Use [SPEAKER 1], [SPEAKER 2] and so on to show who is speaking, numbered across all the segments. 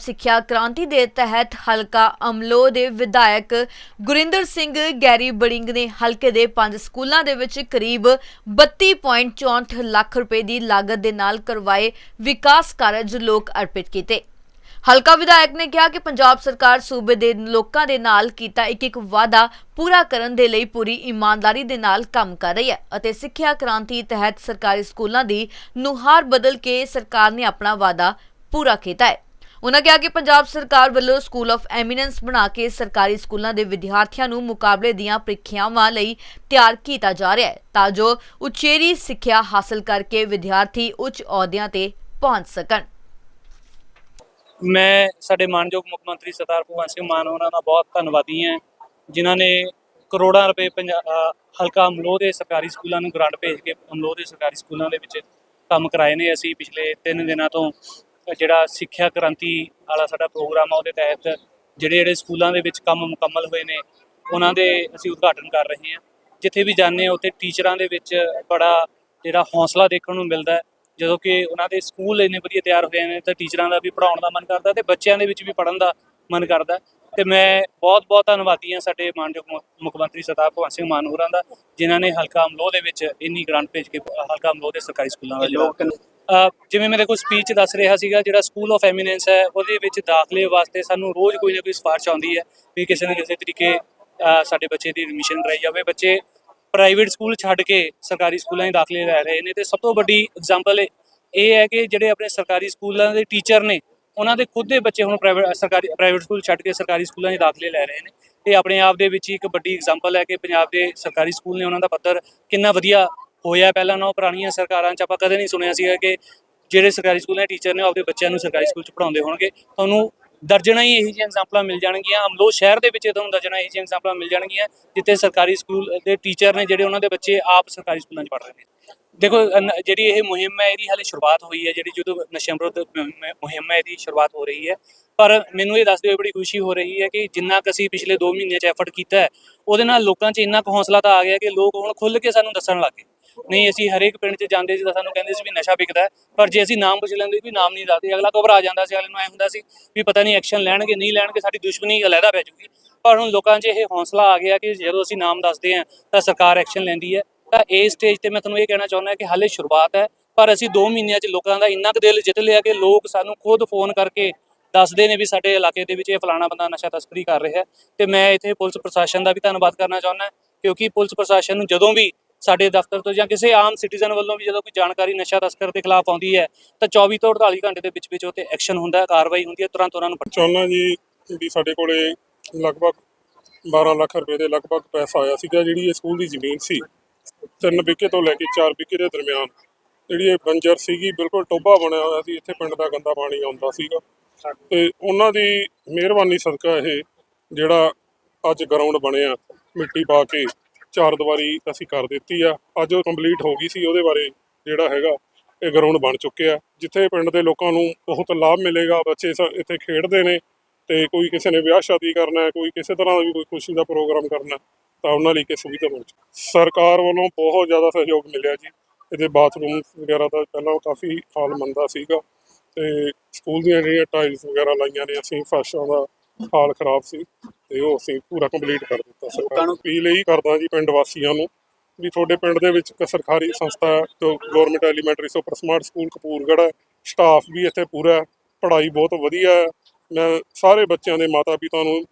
[SPEAKER 1] ਸਿੱਖਿਆ ਕ੍ਰਾਂਤੀ ਦੇ ਤਹਿਤ ਹਲਕਾ ਅਮਲੋ ਦੇ ਵਿਧਾਇਕ ਗੁਰਿੰਦਰ ਸਿੰਘ ਗੈਰੀ ਬੜਿੰਗ ਨੇ ਹਲਕੇ ਦੇ ਪੰਜ ਸਕੂਲਾਂ ਦੇ ਵਿੱਚ ਕਰੀਬ 32.64 ਲੱਖ ਰੁਪਏ ਦੀ ਲਾਗਤ ਦੇ ਨਾਲ ਕਰਵਾਏ ਵਿਕਾਸ ਕਾਰਜ ਲੋਕ ਅਰਪਿਤ ਕੀਤੇ। ਹਲਕਾ ਵਿਧਾਇਕ ਨੇ ਕਿਹਾ ਕਿ ਪੰਜਾਬ ਸਰਕਾਰ ਸੂਬੇ ਦੇ ਲੋਕਾਂ ਦੇ ਨਾਲ ਕੀਤਾ ਇੱਕ ਇੱਕ ਵਾਅਦਾ ਪੂਰਾ ਕਰਨ ਦੇ ਲਈ ਪੂਰੀ ਇਮਾਨਦਾਰੀ ਦੇ ਨਾਲ ਕੰਮ ਕਰ ਰਹੀ ਹੈ ਅਤੇ ਸਿੱਖਿਆ ਕ੍ਰਾਂਤੀ ਤਹਿਤ ਸਰਕਾਰੀ ਸਕੂਲਾਂ ਦੀ ਨੁਹਾਰ ਬਦਲ ਕੇ ਸਰਕਾਰ ਨੇ ਆਪਣਾ ਵਾਅਦਾ ਪੂਰਾ ਕੀਤਾ ਹੈ। ਉਨ੍ਹਾਂ ਕਿਹਾ ਕਿ ਪੰਜਾਬ ਸਰਕਾਰ ਵੱਲੋਂ ਸਕੂਲ ਆਫ ਐਮੀਨੈਂਸ ਬਣਾ ਕੇ ਸਰਕਾਰੀ ਸਕੂਲਾਂ ਦੇ ਵਿਦਿਆਰਥੀਆਂ ਨੂੰ ਮੁਕਾਬਲੇ ਦੀਆਂ ਪ੍ਰੀਖਿਆਵਾਂ ਲਈ ਤਿਆਰ ਕੀਤਾ ਜਾ ਰਿਹਾ ਹੈ ਤਾਂ ਜੋ ਉਚੇਰੀ ਸਿੱਖਿਆ ਹਾਸਲ ਕਰਕੇ ਵਿਦਿਆਰਥੀ ਉੱਚ ਅਹੁਦਿਆਂ ਤੇ ਪਹੁੰਚ ਸਕਣ।
[SPEAKER 2] ਮੈਂ ਸਾਡੇ ਮਾਨਯੋਗ ਮੁੱਖ ਮੰਤਰੀ ਸਰਦਾਰ ਭਗਵੰਤ ਸਿੰਘ ਮਾਨ ਹੋਰਾਂ ਦਾ ਬਹੁਤ ਧੰਨਵਾਦੀ ਹਾਂ, ਜਿਨ੍ਹਾਂ ਨੇ ਕਰੋੜਾਂ ਰੁਪਏ ਪੰਜਾ- ਹਲਕਾ ਅਮਲੋਹ ਦੇ ਸਰਕਾਰੀ ਸਕੂਲਾਂ ਨੂੰ ਗ੍ਰਾਂਟ ਭੇਜ ਕੇ ਅਮਲੋਹ ਦੇ ਸਰਕਾਰੀ ਸਕੂਲਾਂ ਦੇ ਵਿੱਚ ਕੰਮ ਕਰਾਏ ਨੇ। ਅਸੀਂ ਪਿਛਲੇ 3 ਦਿਨਾਂ ਤੋਂ ਜਿਹੜਾ ਸਿੱਖਿਆ ਕ੍ਰਾਂਤੀ ਵਾਲਾ ਸਾਡਾ ਪ੍ਰੋਗਰਾਮ ਆ, ਉਹਦੇ ਤਹਿਤ ਜਿਹੜੇ ਜਿਹੜੇ ਸਕੂਲਾਂ ਦੇ ਵਿੱਚ ਕੰਮ ਮੁਕੰਮਲ ਹੋਏ ਨੇ, ਉਹਨਾਂ ਦੇ ਅਸੀਂ ਉਦਘਾਟਨ ਕਰ ਰਹੇ ਹਾਂ। ਜਿੱਥੇ ਵੀ ਜਾਂਦੇ ਹਾਂ, ਉੱਥੇ ਟੀਚਰਾਂ ਦੇ ਵਿੱਚ ਬੜਾ ਜਿਹੜਾ ਹੌਸਲਾ ਦੇਖਣ ਨੂੰ ਮਿਲਦਾ ਹੈ। ਜਦੋਂ ਕਿ ਉਹਨਾਂ ਦੇ ਸਕੂਲ ਇੰਨੇ ਵਧੀਆ ਤਿਆਰ ਹੋਏ ਨੇ, ਤਾਂ ਟੀਚਰਾਂ ਦਾ ਵੀ ਪੜਾਉਣ ਦਾ ਮਨ ਕਰਦਾ ਤੇ ਬੱਚਿਆਂ ਦੇ ਵਿੱਚ ਵੀ ਪੜਨ ਦਾ ਮਨ ਕਰਦਾ। ਤੇ ਮੈਂ ਬਹੁਤ ਬਹੁਤ ਧੰਨਵਾਦੀ ਹਾਂ ਸਾਡੇ ਮਾਨਯੋਗ ਮੁੱਖ- ਮੁੱਖ ਮੰਤਰੀ ਸਰਦਾਰ ਭਗਵੰਤ ਸਿੰਘ ਮਾਨ ਹੋਰਾਂ ਦਾ, ਜਿਨ੍ਹਾਂ ਨੇ ਹਲਕਾ ਅਮਲੋਹ ਦੇ ਵਿੱਚ ਇੰਨੀ ਗ੍ਰਾਂਟ ਭੇਜ ਕੇ, ਹਲਕਾ ਅਮਲੋਹ ਦੇ ਸਰਕਾਰੀ ਸਕੂਲਾਂ ਦਾ ਲੋਕ ਜਿਵੇਂ ਮੇਰੇ ਕੋਲ ਸਪੀਚ ਦੱਸ ਰਿਹਾ ਸੀਗਾ, ਜਿਹੜਾ ਸਕੂਲ ਆਫ ਐਮੀਨੈਂਸ ਹੈ, ਉਹਦੇ ਵਿੱਚ ਦਾਖਲੇ ਵਾਸਤੇ ਸਾਨੂੰ ਰੋਜ਼ ਕੋਈ ਨਾ ਕੋਈ ਸਿਫਾਰਿਸ਼ ਆਉਂਦੀ ਹੈ ਵੀ ਕਿਸੇ ਨਾ ਕਿਸੇ ਤਰੀਕੇ ਸਾਡੇ ਬੱਚੇ ਦੀ ਐਡਮਿਸ਼ਨ ਕਰਾਈ ਜਾਵੇ। ਬੱਚੇ ਪ੍ਰਾਈਵੇਟ ਸਕੂਲ ਛੱਡ ਕੇ ਸਰਕਾਰੀ ਸਕੂਲਾਂ 'ਚ ਦਾਖਲੇ ਲੈ ਰਹੇ ਨੇ ਤੇ ਸਭ ਤੋਂ ਵੱਡੀ ਐਗਜ਼ਾਮਪਲ ਇਹ ਹੈ ਕਿ ਜਿਹੜੇ ਆਪਣੇ ਸਰਕਾਰੀ ਸਕੂਲਾਂ ਦੇ ਟੀਚਰ ਨੇ, ਉਹਨਾਂ ਦੇ ਖੁਦ ਦੇ ਬੱਚੇ ਹੁਣ ਪ੍ਰਾਈਵੇਟ ਸਰਕਾਰੀ ਪ੍ਰਾਈਵੇਟ ਸਕੂਲ ਛੱਡ ਕੇ ਸਰਕਾਰੀ ਸਕੂਲਾਂ 'ਚ ਦਾਖਲੇ ਲੈ ਰਹੇ ਨੇ। ਇਹ ਆਪਣੇ ਆਪ ਦੇ ਵਿੱਚ ਹੀ ਇੱਕ ਵੱਡੀ ਐਗਜ਼ਾਮਪਲ ਹੈ ਕਿ ਪੰਜਾਬ ਦੇ ਸਰਕਾਰੀ ਸਕੂਲ ਨੇ ਉਹਨਾਂ ਦਾ ਪੱਧਰ ਕਿੰਨਾ ਵਧੀਆ ਹੋਇਆ ਪਹਿਲਾਂ ਨਾ ਪੁਰਾਣੀਆਂ ਸਰਕਾਰਾਂ 'ਚ ਆਪਾਂ ਕਦੇ ਨਹੀਂ ਸੁਣਿਆ ਸੀਗਾ ਕਿ ਜਿਹੜੇ ਸਰਕਾਰੀ ਸਕੂਲਾਂ ਦੇ ਟੀਚਰ ਨੇ ਉਹ ਆਪਣੇ ਬੱਚਿਆਂ ਨੂੰ ਸਰਕਾਰੀ ਸਕੂਲ 'ਚ ਪੜਾਉਂਦੇ ਹੋਣਗੇ। ਤੁਹਾਨੂੰ ਦਰਜਨਾਂ ਹੀ ਇਹੋ ਜਿਹੀਆਂ ਐਗਜ਼ਾਮਪਲਾਂ ਮਿਲ ਜਾਣਗੀਆਂ। ਅਮਲੋਹ ਸ਼ਹਿਰ ਦੇ ਵਿੱਚ ਤੁਹਾਨੂੰ ਦਰਜਨਾਂ ਇਹੋ ਜਿਹੀਆਂ ਐਗਜ਼ਾਮਪਲਾਂ ਮਿਲ ਜਾਣਗੀਆਂ, ਜਿੱਥੇ ਸਰਕਾਰੀ ਸਕੂਲ ਦੇ ਟੀਚਰ ਨੇ ਜਿਹੜੇ ਉਹਨਾਂ ਦੇ ਬੱਚੇ ਆਪ ਸਰਕਾਰੀ ਸਕੂਲਾਂ 'ਚ ਪੜ੍ਹ ਰਹੇ ਨੇ। ਦੇਖੋ ਜਿਹੜੀ ਇਹ ਮੁਹਿੰਮ ਹੈ, ਇਹਦੀ ਹਾਲੇ ਸ਼ੁਰੂਆਤ ਹੋਈ ਹੈ, ਜਿਹੜੀ ਜਦੋਂ ਨਸ਼ਿਆਂ ਵਿਰੁੱਧ ਮੁਹਿੰਮ ਹੈ, ਇਹਦੀ ਸ਼ੁਰੂਆਤ ਹੋ ਰਹੀ ਹੈ। ਪਰ ਮੈਨੂੰ ਇਹ ਦੱਸਦੇ ਹੋਏ ਬੜੀ ਖੁਸ਼ੀ ਹੋ ਰਹੀ ਹੈ ਕਿ ਜਿੰਨਾ ਕੁ ਅਸੀਂ ਪਿਛਲੇ 2 ਮਹੀਨਿਆਂ 'ਚ ਐਫਰਟ ਕੀਤਾ ਹੈ, ਉਹਦੇ ਨਾਲ ਲੋਕਾਂ 'ਚ ਇੰਨਾ ਕੁ ਹੌਸਲਾ ਤਾਂ ਆ ਗਿਆ ਕਿ ਲੋਕ ਹੁਣ ਖੁੱਲ੍ਹ ਕੇ ਸਾਨੂੰ ਦੱਸਣ ਲੱਗ ਗਏ। ਨਹੀਂ, ਅਸੀਂ ਹਰੇਕ ਪਿੰਡ 'ਚ ਜਾਂਦੇ ਸੀ ਤਾਂ ਸਾਨੂੰ ਕਹਿੰਦੇ ਸੀ ਵੀ ਨਸ਼ਾ ਵਿਕਦਾ ਪਰ ਜੇ ਅਸੀਂ ਨਾਮ ਪੁੱਛ ਲੈਂਦੇ ਵੀ ਨਾਮ ਨਹੀਂ ਦੱਸਦੇ, ਅਗਲਾ ਘਬਰਾ ਜਾਂਦਾ ਸੀ, ਅਗਲੇ ਨੂੰ ਐ ਹੁੰਦਾ ਸੀ ਵੀ ਪਤਾ ਨਹੀਂ ਐਕਸ਼ਨ ਲੈਣਗੇ, ਨਹੀਂ ਲੈਣਗੇ, ਸਾਡੀ ਦੁਸ਼ਮਣੀ ਅਲੱਗਾ ਪੈ ਜੂਗੀ। ਪਰ ਹੁਣ ਲੋਕਾਂ 'ਚ ਇਹ ਹੌਸਲਾ ਆ ਗਿਆ ਕਿ ਜਦੋਂ ਅਸੀਂ ਨਾਮ ਦੱਸਦੇ ਹਾਂ, ਤਾਂ ਸਰਕਾਰ ਐਕਸ਼ਨ ਲੈਂਦੀ ਹੈ। ਤਾਂ ਇਸ ਸਟੇਜ ਤੇ ਮੈਂ ਤੁਹਾਨੂੰ ਇਹ ਕਹਿਣਾ ਚਾਹੁੰਦਾ ਕਿ ਹਾਲੇ ਸ਼ੁਰੂਆਤ ਹੈ, ਪਰ ਅਸੀਂ 2 ਮਹੀਨਿਆਂ 'ਚ ਲੋਕਾਂ ਦਾ ਇੰਨਾ ਕੁ ਦਿਲ ਜਿੱਤ ਲਿਆ ਕਿ ਲੋਕ ਸਾਨੂੰ ਖੁਦ ਫੋਨ ਕਰਕੇ ਦੱਸਦੇ ਨੇ ਵੀ ਸਾਡੇ ਇਲਾਕੇ ਦੇ ਵਿੱਚ ਇਹ ਫਲਾਣਾ ਬੰਦਾ ਨਸ਼ਾ ਤਸਕਰੀ ਕਰ ਰਿਹਾ ਹੈ। ਤੇ ਮੈਂ ਇੱਥੇ ਪੁਲਿਸ ਪ੍ਰਸ਼ਾਸਨ ਦਾ ਵੀ ਧੰਨਵਾਦ ਕਰਨਾ ਚਾਹੁੰਦਾ, ਕਿਉਂਕਿ ਪੁਲਿਸ ਪ੍ਰਸ਼ਾਸਨ ਨੂੰ ਜਦੋਂ ਵੀ ਸਾਡੇ ਦਫ਼ਤਰ ਤੋਂ ਜਾਂ ਕਿਸੇ ਆਮ ਸਿਟੀਜ਼ਨ ਵੱਲੋਂ ਵੀ ਜਦੋਂ ਕੋਈ ਜਾਣਕਾਰੀ ਨਸ਼ਾ ਤਸਕਰ ਦੇ ਖਿਲਾਫ ਆਉਂਦੀ ਹੈ, ਤਾਂ 24 ਤੋਂ 48 ਘੰਟੇ ਦੇ ਵਿੱਚ ਵਿੱਚ ਉਹ ਤੇ ਐਕਸ਼ਨ ਹੁੰਦਾ ਹੈ, ਕਾਰਵਾਈ ਹੁੰਦੀ ਹੈ, ਤੁਰੰਤ ਉਹਨਾਂ ਨੂੰ
[SPEAKER 3] ਚਾਹੁੰਦਾ ਜੀ ਵੀ ਸਾਡੇ ਕੋਲੇ ਲਗਭਗ 12 ਲੱਖ ਰੁਪਏ ਦੇ ਲਗਭਗ ਪੈਸਾ ਆਇਆ ਸੀਗਾ, ਜਿਹੜੀ ਇਹ ਸਕੂਲ ਦੀ ਜ਼ਮੀਨ ਸੀ। ਤਿੰਨ ਵਿਕੇ ਤੋਂ ਲੈ ਕੇ ਚਾਰ ਵਿਕੇ ਦੇ ਦਰਮਿਆਨ ਜਿਹੜੀ ਇਹ ਬੰਜਰ ਸੀਗੀ, ਬਿਲਕੁਲ ਟੋਬਾ ਬਣਿਆ ਹੋਇਆ ਸੀ, ਇੱਥੇ ਪਿੰਡ ਦਾ ਗੰਦਾ ਪਾਣੀ ਆਉਂਦਾ ਸੀਗਾ। ਤੇ ਉਹਨਾਂ ਦੀ ਮਿਹਰਬਾਨੀ ਸਦਕਾ ਇਹ ਜਿਹੜਾ ਅੱਜ ਗਰਾਊਂਡ ਬਣਿਆ, ਮਿੱਟੀ ਪਾ ਕੇ ਚਾਰ ਦੀਵਾਰੀ ਅਸੀਂ ਕਰ ਦਿੱਤੀ ਆ। ਅੱਜ ਉਹ ਕੰਪਲੀਟ ਹੋ ਗਈ ਸੀ ਉਹਦੇ ਬਾਰੇ ਜਿਹੜਾ ਹੈਗਾ, ਇਹ ਗਰਾਊਂਡ ਬਣ ਚੁੱਕਿਆ ਜਿੱਥੇ ਪਿੰਡ ਦੇ ਲੋਕਾਂ ਨੂੰ ਬਹੁਤ ਲਾਭ ਮਿਲੇਗਾ, ਬੱਚੇ ਸ- ਇੱਥੇ ਖੇਡਦੇ ਨੇ ਤੇ ਕੋਈ ਕਿਸੇ ਨੇ ਵਿਆਹ ਸ਼ਾਦੀ ਕਰਨਾ ਹੈ, ਕੋਈ ਕਿਸੇ ਤਰ੍ਹਾਂ ਦਾ ਵੀ ਕੋਈ ਖੁਸ਼ੀ ਦਾ ਪ੍ਰੋਗਰਾਮ ਕਰਨਾ ਤਾਂ ਉਹਨਾਂ ਲਈ ਕਿ ਸੁਵਿਧਾ ਮਿਲ ਜਾਏ ਸਰਕਾਰ ਵੱਲੋਂ ਬਹੁਤ ਜ਼ਿਆਦਾ ਸਹਿਯੋਗ ਮਿਲਿਆ ਜੀ। ਇਹਦੇ ਬਾਥਰੂਮ ਵਗੈਰਾ ਦਾ ਪਹਿਲਾਂ ਕਾਫੀ ਹਾਲ ਮੰਦਾ ਸੀਗਾ ਤੇ ਸਕੂਲ ਦੀਆਂ ਜਿਹੜੀਆਂ ਟਾਈਲਸ ਵਗੈਰਾ ਲਾਈਆਂ ਨੇ, ਅਸੀਂ ਫਰਸ਼ਾਂ ਦਾ ਹਾਲ ਖਰਾਬ ਸੀ। ਤੇ ਉਹ ਅਸੀਂ ਪੂਰਾ ਕੰਪਲੀਟ ਕਰ ਦਿੱਤਾ ਸਰਕਾਰ ਨੂੰ ਅਪੀਲ ਇਹੀ ਕਰਦਾ ਜੀ ਪਿੰਡ ਵਾਸੀਆਂ ਨੂੰ ਵੀ ਤੁਹਾਡੇ ਪਿੰਡ ਦੇ ਵਿੱਚ ਇੱਕ ਸਰਕਾਰੀ ਸੰਸਥਾ ਜੋ government elementary super smart school Kapurgarh ਹੈ। ਸਟਾਫ ਵੀ ਇੱਥੇ ਪੂਰਾ ਪੜ੍ਹਾਈ ਬਹੁਤ ਵਧੀਆ ਹੈ। ਮੈਂ ਸਾਰੇ ਬੱਚਿਆਂ ਦੇ ਮਾਤਾ ਪਿਤਾ ਨੂੰ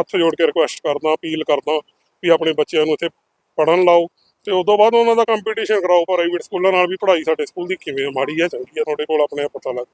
[SPEAKER 3] ਹੱਥ ਜੋੜ ਕੇ ਰਿਕੁਐਸਟ ਕਰਦਾ ਅਪੀਲ ਕਰਦਾ ਵੀ ਆਪਣੇ ਬੱਚਿਆਂ ਨੂੰ ਇੱਥੇ ਪੜਨ ਲਾਓ। ਤੇ ਉਸ ਤੋਂ ਬਾਅਦ ਉਹਨਾਂ ਦਾ ਕੰਪੀਟੀਸ਼ਨ ਕਰਾਓ ਪ੍ਰਾਈਵੇਟ ਸਕੂਲਾਂ ਨਾਲ ਵੀ ਪੜ੍ਹਾਈ ਸਾਡੇ ਸਕੂਲ ਦੀ ਕਿਵੇਂ ਮਾੜੀ ਹੈ ਚੰਗੀ ਹੈ ਤੁਹਾਡੇ ਕੋਲ ਆਪਣੇ ਆਪ ਪਤਾ ਲੱਗ